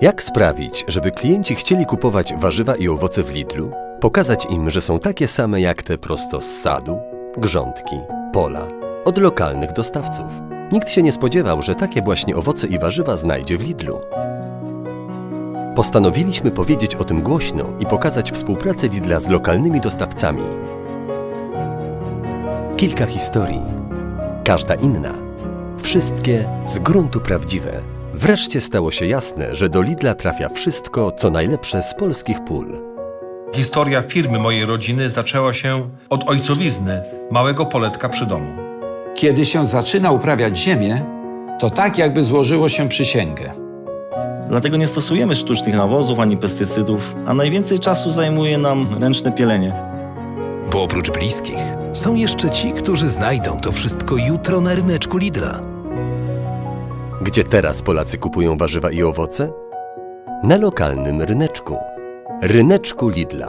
Jak sprawić, żeby klienci chcieli kupować warzywa i owoce w Lidlu? Pokazać im, że są takie same jak te prosto z sadu, grządki, pola, od lokalnych dostawców. Nikt się nie spodziewał, że takie właśnie owoce i warzywa znajdzie w Lidlu. Postanowiliśmy powiedzieć o tym głośno i pokazać współpracę Lidla z lokalnymi dostawcami. Kilka historii, każda inna, wszystkie z gruntu prawdziwe. Wreszcie stało się jasne, że do Lidla trafia wszystko, co najlepsze z polskich pól. Historia firmy mojej rodziny zaczęła się od ojcowizny, małego poletka przy domu. Kiedy się zaczyna uprawiać ziemię, to tak jakby złożyło się przysięgę. Dlatego nie stosujemy sztucznych nawozów ani pestycydów, a najwięcej czasu zajmuje nam ręczne pielenie. Bo oprócz bliskich są jeszcze ci, którzy znajdą to wszystko jutro na ryneczku Lidla. Gdzie teraz Polacy kupują warzywa i owoce? Na lokalnym ryneczku. Ryneczku Lidla.